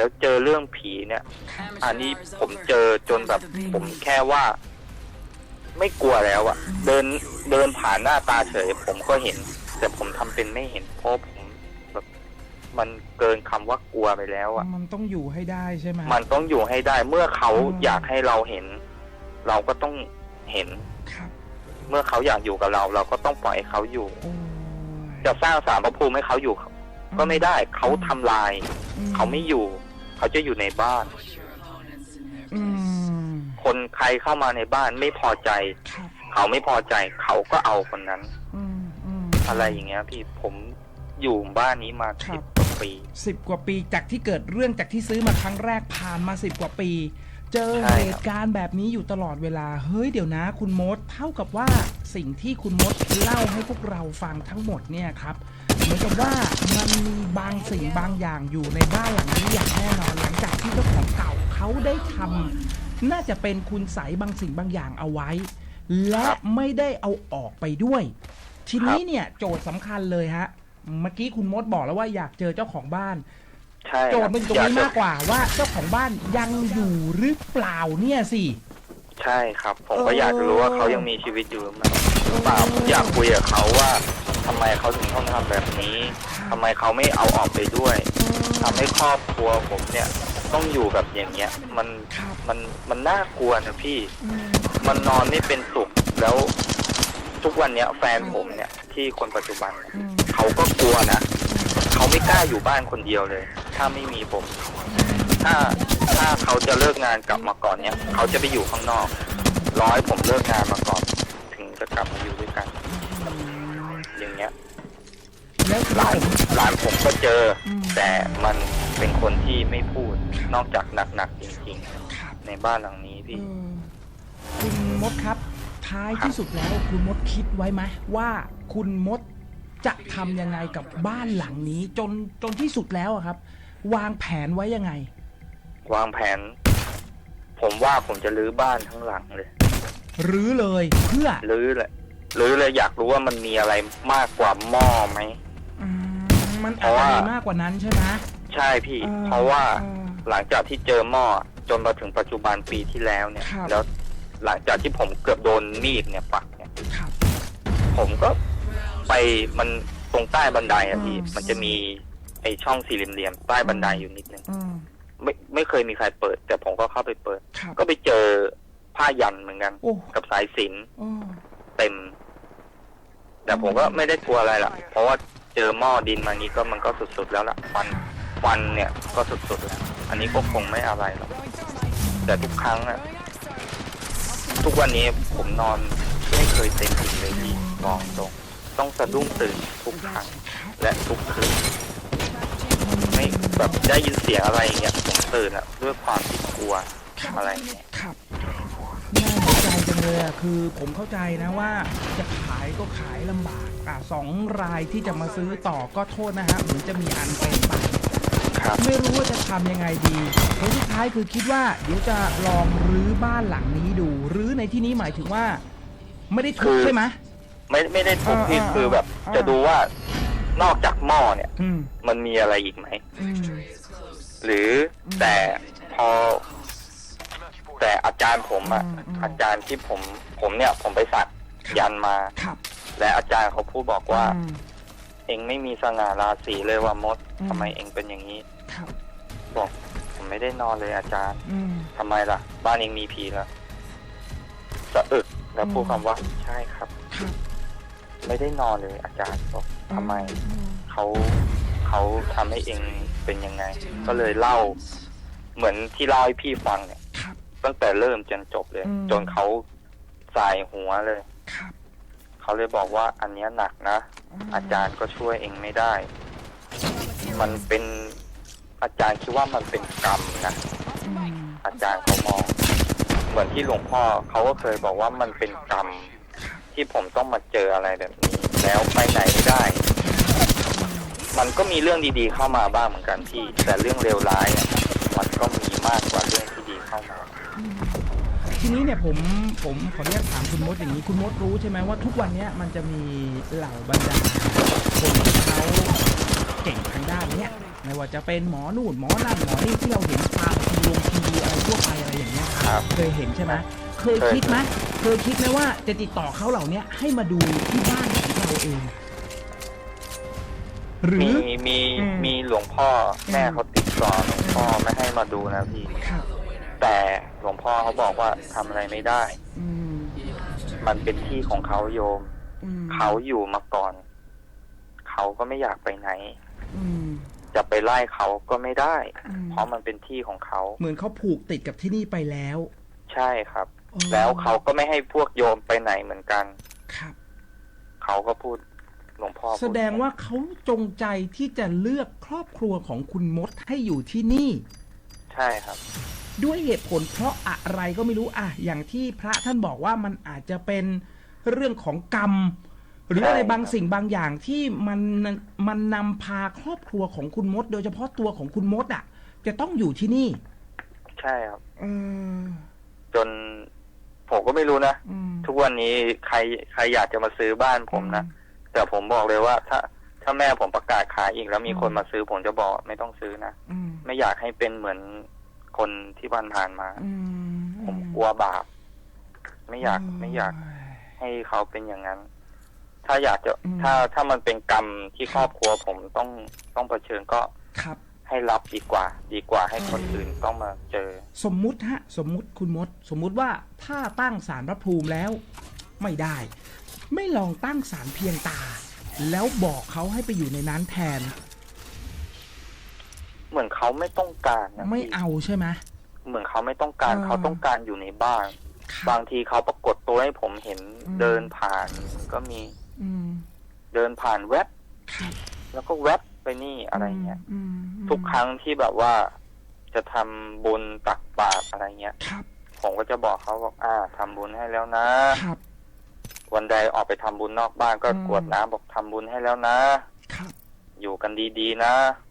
แล้วเจอเรื่องผีเนี่ย อันนี้ผมเจอจนแบบผมแค่ว่า ไม่กลัวแล้วอะเดินเดินผ่านหน้าตาเฉย ผมก็เห็น แต่ผมทำเป็นไม่เห็นเพราะผมแบบ มันเกินคำว่ากลัวไปแล้วอะมันต้องอยู่ให้ได้ใช่ไหมมันต้องอยู่ให้ได้เมื่อเขาอืมอยากให้เราเห็น เราก็ต้องเห็น ครับ เมื่อเขาอยากอยู่กับเรา เราก็ต้องปล่อยให้เขาอยู่ โอ้ยจะสร้างสารพระภูมิให้เขาอยู่ ก็ไม่ได้เขาทำลาย อืเขาไม่อยู่ เขาจะอยู่ในบ้าน อืมคนใครเข้ามาในบ้านไม่พอใจครับเขาไม่พอใจ เขาก็เอาคนนั้น อืมอืม อะไรอย่างเงี้ย พี่ผมอยู่บ้านนี้มาครัสิบบ กว่าปี สิบกว่าปีจากที่เกิดเรื่องจากที่ซื้อมาครั้งแรกผ่านมาสิบกว่าปี เจอใช่ครับ เหตุการณ์แบบนี้อยู่ตลอดเวลา เฮ้ยเดี๋ยวนะคุณมดเท่ากับว่าสิ่งที่คุณมดเล่าให้พวกเราฟังทั้งหมดเนี่ยครับเหมือนกับว่ามันมีบางสิ่งบางอย่างอยู่ในบ้านหลังนี้อย่างแน่นอนหลังจากที่เจ้าของเก่าเขาได้ทำน่าจะเป็นคุณใสยบางสิ่งบางอย่างเอาไว้ และไม่ได้เอาออกไปด้วย ทีนี้เนี่ยโจทย์สำคัญเลยฮะ เมื่อกี้คุณมดบอกแล้วว่าอยากเจอเจ้าของบ้าน ใช่โจทย์มันอยู่ตรงอยากนี้จะมากกว่าว่าเจ้าของบ้านยังอยู่หรือเปล่าเนี่ยสิ ใช่ครับ ผมเออก็อยากจะรู้ว่าเขายังมีชีวิตอยู่หรือไม่หรือเปล่าผมอยากคุยกับเขาว่าทำไมเขาถึงต้องทำแบบนี้ทำไมเขาไม่เอาออกไปด้วยทำให้ครอบครัวผมเนี่ย ต้องอยู่แบบอย่างเงี้ย มันครับมันมันน่ากลัวนะพี่อืมมันนอนไม่เป็นสุขแล้วทุกวันเนี้ยแฟนผมเนี่ยที่คนปัจจุบันเนี่ยอืมเขาก็กลัวนะ เขาไม่กล้าอยู่บ้านคนเดียวเลย ถ้าไม่มีผม ถ้าถ้าเขาจะเลิกงานกลับมาก่อนเนี่ย เขาจะไปอยู่ข้างนอกรอให้ผมเลิกงานมาก่อน ถึงจะกลับมาอยู่ด้วยกัน อย่างเงี้ยแล้วหลานผมหลานผมก็เจออมแต่มันเป็นคนที่ไม่พูด นอกจากหนักๆจริงครับๆในบ้านหลังนี้เอพี่อคุณมดครับ ท้ายที่สุดแล้วคุณมดคิดไว้ไหมว่าคุณมด จะทำยังไงกับบ้านหลังนี้จนจนที่สุดแล้วอะครับ วางแผนไว้ยังไง วางแผน ผมว่าผมจะรื้อบ้านทั้งหลังเลยหรือเลยเพื่อรื้อเลยรื้อเลยอยากรู้ว่ามันมีอะไรมากกว่าหม้อไหมอืมมันเพอาจราะจะว่ามีมากกว่านั้นใช่ไหม ใช่พี่เออเพราะว่าเออหลังจากที่เจอหม้อจนมาถึงปัจจุบันปีที่แล้วเนี่ย ครับ แล้วหลังจากที่ผมเกือบโดนมีดเนี่ยปักเนี่ย ครับ ผมก็ ไปมันตรงใต้บันไดอะพี่อืม มันจะมีไอช่องสี่เหลี่ยมๆใต้บันไดอยู่นิดนึงอืมไม่ไม่เคยมีใครเปิด แต่ผมก็เข้าไปเปิด ครับก็ไปเจอผ้ายันเหมือนกัน โอ้กับสายสิญจนโอ้เต็ม แต่ผมก็ไม่ได้กลัวอะไรล่ะ เพราะว่าเจอหม้อดินมานี้ก็มันก็สุดๆแล้วล่ะฟันฟันเนี่ยก็สุดๆแล้ว อันนี้ก็คงไม่อะไรหรอกแต่ทุกครั้งอะทุกวันนี้ผมนอนไม่เคยเต็มอิ่มเลยพี่มองตรง ต้องสะดุ้งตื่นทุกครั้งและทุกคืนไม่แบบได้ยินเสียงอะไรอย่างเงี้ยผมตื่นอะด้วยความที่กลัวอะไรเงี้ยครับน่าเข้าใจจังเลยอะคือผมเข้าใจนะว่าจะขายก็ขายลำบากอะสองรายที่จะมาซื้อต่อก็โทษนะฮะเหมือนจะมีอันเป็นไป ครับ ไม่รู้ว่าจะทำยังไงดีผลสุดท้ายคือคิดว่าเดี๋ยวจะลองรื้อบ้านหลังนี้ดู รื้อในที่นี้หมายถึงว่า ไม่ได้ทุบคือ ใช่ไหม ไม่ไม่ได้ทุกที่อ่าอ่าคือแบบ อ่า จะดูว่านอกจากหม้อเนี่ย อืมมันมีอะไรอีกไหม อืม หรือแต่พอ แต่อาจารย์ผมอะอืมอืมอาจารย์ที่ผมผมเนี่ย ผมไปสักยันมา ครับและอาจารย์เขาพูดบอกว่า อืม เองไม่มีสง่าราศีเลยว่ามดอืม ทำไมเองเป็นอย่างนี้ ครับ บอก ผมไม่ได้นอนเลยอาจารย์อืม ทำไมล่ะ บ้านเองมีผีแล้วสะอึกแล้วพูดอืมคำว่าใช่ครับครับ ไม่ได้นอนเลยอาจารย์บอกทำไมอืมเขาเขาทำให้เองเป็นยังไง ก็เลยเล่า เหมือนที่เล่าให้พี่ฟังเนี่ยครับตั้งแต่เริ่มจนจบเลยอืมจนเขาสายหัวเลยครับเขาเลยบอกว่าอันเนี้ยหนักนะ อาจารย์ก็ช่วยเองไม่ได้ มันเป็นอาจารย์คิดว่ามันเป็นกรรมนะอืมอาจารย์เขามอง เหมือนที่หลวงพ่อเขาก็เคยบอกว่ามันเป็นกรรม ที่ผมต้องมาเจออะไรแบบนี้ แล้วไปไหนไม่ได้ มันก็มีเรื่องดีๆเข้ามาบ้างเหมือนกันที่ แต่เรื่องเลวร้ายอะมันก็มีมากกว่าเรื่องที่ดีเข้ามา ทีนี้เนี่ยผมผมขออนุญาตถามคุณมดอย่างนี้คุณมดรู้ใช่ไหมว่าทุกวันเนี้ยมันจะมีเหล่าบรรดาคนที่เขาเก่งทางด้านเนี้ยไม่ว่าจะเป็นหมอนู่นหมอนั่นหมอนี่ที่เราเห็นตามทีวงทีวีอะไรทั่วไปอะไรอย่างเงี้ยครับ เคยเห็นใช่ไหมเคยเคยคิดไหม เคยคิดไหมว่าจะติดต่อเขาเหล่าเนี้ยให้มาดูที่บ้านของเราเอง หรืมีอมีอืม มีหลวงพ่อแม่อืมเขาติดต่อหลวงพ่อไม่ให้มาดูนะพี่ ครับแต่หลวงพ่อเขาบอกว่าทำอะไรไม่ได้ อืมมันเป็นที่ของเขาโยม อืมเขาอยู่มาก่อน เขาก็ไม่อยากไปไหน อืมจะไปไล่เขาก็ไม่ได้ อืมเพราะมันเป็นที่ของเขา เหมือนเขาผูกติดกับที่นี่ไปแล้ว ใช่ครับอ๋อ แล้วเขาก็ไม่ให้พวกโยมไปไหนเหมือนกัน ครับ เขาก็พูดหลวงพ่อพูแสดงว่าเขาจงใจที่จะเลือกครอบครัวของคุณมดให้อยู่ที่นี่ ใช่ครับ ด้วยเหตุผลเพราะอะไรก็ไม่รู้อะอย่างที่พระท่านบอกว่ามันอาจจะเป็นเรื่องของกรรม หรือใช่อะไรบางครับสิ่งบางอย่างที่มันมันนำพาครอบครัวของคุณมด โดยเฉพาะตัวของคุณมดอะ จะต้องอยู่ที่นี่ ใช่ครับเออจน ผมก็ไม่รู้นะอืมทุกวันนี้ใครใครอยากจะมาซื้อบ้านผมนะแต่ผมบอกเลยว่าถ้าถ้าแม่ผมประกาศขายอีกแล้วมีคนมาซื้อ ผมจะบอกไม่ต้องซื้อนะอืมไม่อยากให้เป็นเหมือนคนที่บ้านผ่านมาอืมผมกลัวบาป ไม่อยากอืไม่อยากให้เขาเป็นอย่างนั้น ถ้าอยากจะอืมถ้าถ้ามันเป็นกรรมที่ครอบครัวผมต้องต้องเผชิญก็ครับ ให้รับดีกว่า ดีกว่าให้คนอื่นต้องมาเจอ สมมุติฮะ สมมุติคุณมด สมมุติว่าถ้าตั้งสารพระภูมิแล้ว ไม่ได้ ไม่ลองตั้งสารเพียงตา แล้วบอกเขาให้ไปอยู่ในนั้นแทน เหมือนเขาไม่ต้องการนะไม่พี่เอาใช่ไหม เหมือนเขาไม่ต้องการ เออ เขาต้องการอยู่ในบ้าน ครับ บางทีเขาปรากฏตัวให้ผมเห็นอืม เดินผ่าน ก็มีอืมเดินผ่านแวบครับแล้วก็แวบ ไปนี่อะไรเงี้ยอืมอืมทุกครั้งที่แบบว่าจะทำบุญตักบาตรอะไรเงี้ยครับผมก็จะบอกเขาบอกอ่าทำบุญให้แล้วนะครับวันใดออกไปทำบุญนอกบ้านก็อืมกรวดน้ำบอกทำบุญให้แล้วนะครับอยู่กันดีๆนะอ